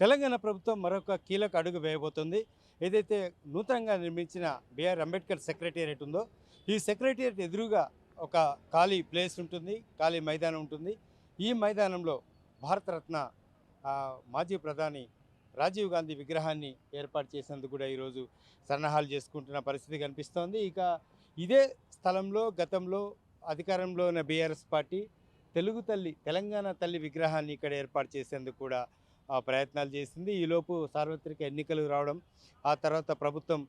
తెలంగాణ ప్రభుత్వం మరొక కీలక అడుగు వేయబోతుంది. ఏదైతే నూతనంగా నిర్మించిన బిఆర్ అంబేద్కర్ సెక్రటేరియట్ ఉందో ఈ సెక్రటేరియట్ ఎదురుగా ఒక ఖాళీ ప్లేస్ ఉంటుంది ఖాళీ మైదానం ఉంటుంది. ఈ మైదానంలో భారతరత్న మాజీ ప్రధాని రాజీవ్ గాంధీ విగ్రహాన్ని ఏర్పాటు చేసినందుకు కూడా ఈరోజు సన్నాహాలు చేసుకుంటున్న పరిస్థితి కనిపిస్తోంది. ఇక ఇదే స్థలంలో గతంలో అధికారంలో ఉన్న బీఆర్ఎస్ పార్టీ తెలుగు తల్లి తెలంగాణ తల్లి విగ్రహాన్ని ఇక్కడ ఏర్పాటు చేసేందుకు కూడా ప్రయత్నాలు చేసింది. ఈలోపు సార్వత్రిక ఎన్నికలు రావడం ఆ తర్వాత ప్రభుత్వం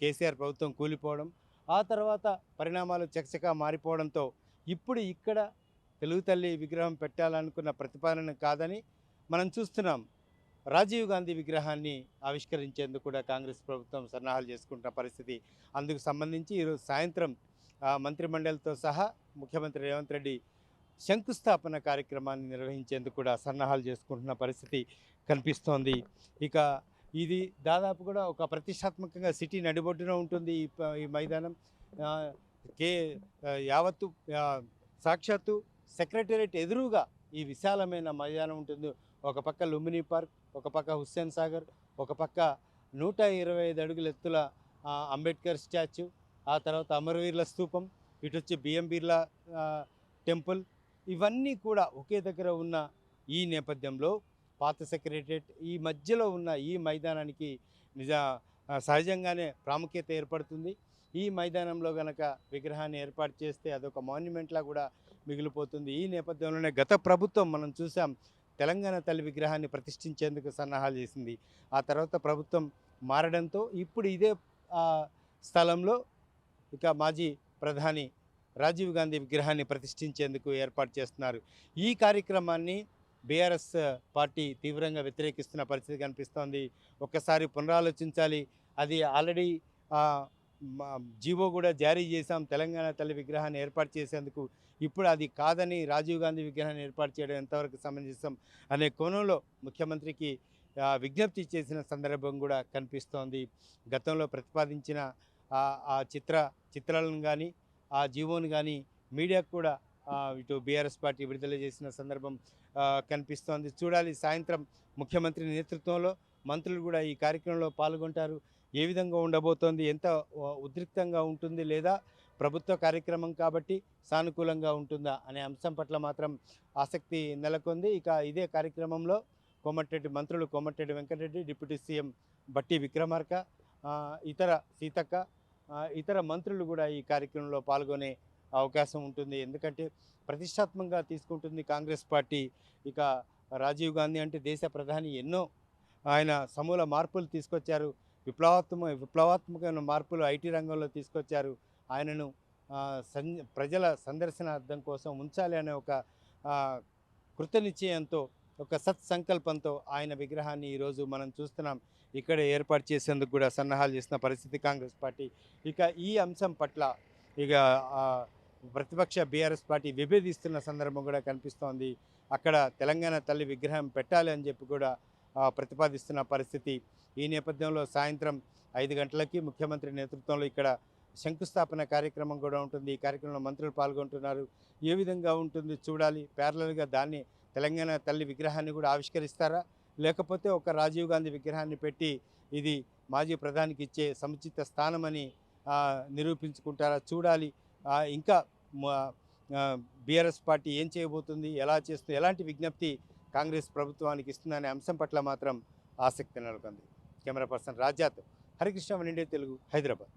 కేసీఆర్ ప్రభుత్వం కూలిపోవడం ఆ తర్వాత పరిణామాలు చకచకా మారిపోవడంతో ఇప్పుడు ఇక్కడ తెలుగు తల్లి విగ్రహం పెట్టాలనుకున్న ప్రతిపాదన కాదని మనం చూస్తున్నాం. రాజీవ్ గాంధీ విగ్రహాన్ని ఆవిష్కరించేందుకు కూడా కాంగ్రెస్ ప్రభుత్వం సన్నాహాలు చేసుకుంటున్న పరిస్థితి అందుకు సంబంధించి ఈరోజు సాయంత్రం మంత్రిమండలితో సహా ముఖ్యమంత్రి రేవంత్ రెడ్డి శంకుస్థాపన కార్యక్రమాన్ని నిర్వహించేందుకు కూడా సన్నాహాలు చేసుకుంటున్న పరిస్థితి కనిపిస్తోంది. ఇక ఇది దాదాపు కూడా ఒక ప్రతిష్టాత్మకంగా సిటీ నడిబొడ్డున ఉంటుంది ఈ ప- ఈ మైదానం. కే యావత్తు సాక్షాత్తు సెక్రటేరియట్ ఎదురుగా ఈ విశాలమైన మైదానం ఉంటుంది. ఒక పక్క లుంబిని పార్క్ ఒక పక్క హుస్సేన్ సాగర్ ఒక పక్క నూట ఇరవై ఐదు అడుగుల ఎత్తుల అంబేద్కర్ స్టాచ్యూ ఆ తర్వాత అమరవీరుల స్తూపం ఇటు వచ్చి బిఎం బిర్లా టెంపుల్ ఇవన్నీ కూడా ఒకే దగ్గర ఉన్న ఈ నేపథ్యంలో పాత సెక్రటరియట్ ఈ మధ్యలో ఉన్న ఈ మైదానానికి నిజ సహజంగానే ప్రాముఖ్యత ఏర్పడుతుంది. ఈ మైదానంలో గనక విగ్రహాన్ని ఏర్పాటు చేస్తే అదొక మాన్యుమెంట్లా కూడా మిగిలిపోతుంది. ఈ నేపథ్యంలోనే గత ప్రభుత్వం మనం చూసాం తెలంగాణ తల్లి విగ్రహాన్ని ప్రతిష్ఠించేందుకు సన్నాహాలు చేసింది. ఆ తర్వాత ప్రభుత్వం మారడంతో ఇప్పుడు ఇదే స్థలంలో ఇక మాజీ ప్రధాని రాజీవ్ గాంధీ విగ్రహాన్ని ప్రతిష్ఠించేందుకు ఏర్పాటు చేస్తున్నారు. ఈ కార్యక్రమాన్ని బీఆర్ఎస్ పార్టీ తీవ్రంగా వ్యతిరేకిస్తున్న పరిస్థితి కనిపిస్తోంది. ఒక్కసారి పునరాలోచించాలి. అది ఆల్రెడీ జీవో కూడా జారీ చేశాం. తెలంగాణ తల్లి విగ్రహాన్ని ఏర్పాటు చేసేందుకు. ఇప్పుడు అది కాదని రాజీవ్ గాంధీ విగ్రహాన్ని ఏర్పాటు చేయడం ఎంతవరకు సమంజసం అనే కోణంలో ముఖ్యమంత్రికి విజ్ఞప్తి చేసిన సందర్భం కూడా కనిపిస్తోంది. గతంలో ప్రతిపాదించిన ఆ చిత్ర చిత్రాలను కానీ ఆ జీవోని కానీ మీడియాకు కూడా ఇటు బీఆర్ఎస్ పార్టీ విడుదల చేసిన సందర్భం కనిపిస్తోంది. చూడాలి సాయంత్రం ముఖ్యమంత్రి నేతృత్వంలో మంత్రులు కూడా ఈ కార్యక్రమంలో పాల్గొంటారు. ఏ విధంగా ఉండబోతోంది ఎంత ఉద్రిక్తంగా ఉంటుంది లేదా ప్రభుత్వ కార్యక్రమం కాబట్టి సానుకూలంగా ఉంటుందా అనే అంశం పట్ల మాత్రం ఆసక్తి నెలకొంది. ఇక ఇదే కార్యక్రమంలో కోమటిరెడ్డి మంత్రులు కోమటిరెడ్డి వెంకటరెడ్డి డిప్యూటీ సీఎం బట్టి విక్రమార్క ఇతర సీతక్క ఇతర మంత్రులు కూడా ఈ కార్యక్రమంలో పాల్గొనే అవకాశం ఉంటుంది. ఎందుకంటే ప్రతిష్టాత్మకంగా తీసుకుంటుంది కాంగ్రెస్ పార్టీ. ఇక రాజీవ్ గాంధీ అంటే దేశ ప్రధాని ఎన్నో ఆయన సమూల మార్పులు తీసుకొచ్చారు. విప్లవాత్మక విప్లవాత్మకమైన మార్పులు ఐటీ రంగంలో తీసుకొచ్చారు. ఆయనను ప్రజల సందర్శనార్థం కోసం ఉంచాలి అనే ఒక కృతనిశ్చయంతో ఒక సత్సంకల్పంతో ఆయన విగ్రహాన్ని ఈరోజు మనం చూస్తున్నాం. ఇక్కడ ఏర్పాటు చేసేందుకు కూడా సన్నాహాలు చేసిన పరిస్థితి కాంగ్రెస్ పార్టీ. ఇక ఈ అంశం పట్ల ఇక ప్రతిపక్ష బీఆర్ఎస్ పార్టీ విభేదిస్తున్న సందర్భం కూడా కనిపిస్తోంది. అక్కడ తెలంగాణ తల్లి విగ్రహం పెట్టాలి అని చెప్పి కూడా ప్రతిపాదిస్తున్న పరిస్థితి. ఈ నేపథ్యంలో సాయంత్రం ఐదు గంటలకి ముఖ్యమంత్రి నేతృత్వంలో ఇక్కడ శంకుస్థాపన కార్యక్రమం కూడా ఉంటుంది. ఈ కార్యక్రమంలో మంత్రులు పాల్గొంటున్నారు. ఏ విధంగా ఉంటుంది చూడాలి. ప్యారలల్గా దాన్ని తెలంగాణ తల్లి విగ్రహాన్ని కూడా ఆవిష్కరిస్తారా? లేకపోతే ఒక రాజీవ్ గాంధీ విగ్రహాన్ని పెట్టి ఇది మాజీ ప్రధానికి ఇచ్చే సముచిత స్థానమని నిరూపించుకుంటారా? చూడాలి. ఇంకా బీఆర్ఎస్ పార్టీ ఏం చేయబోతుంది? ఎలా చేస్తుంది? ఎలాంటి విజ్ఞప్తి కాంగ్రెస్ ప్రభుత్వానికి ఇస్తుందనే అంశం పట్ల మాత్రం ఆసక్తి నెలకొంది. Camera person Rajat Harikrishna one India Telugu Hyderabad.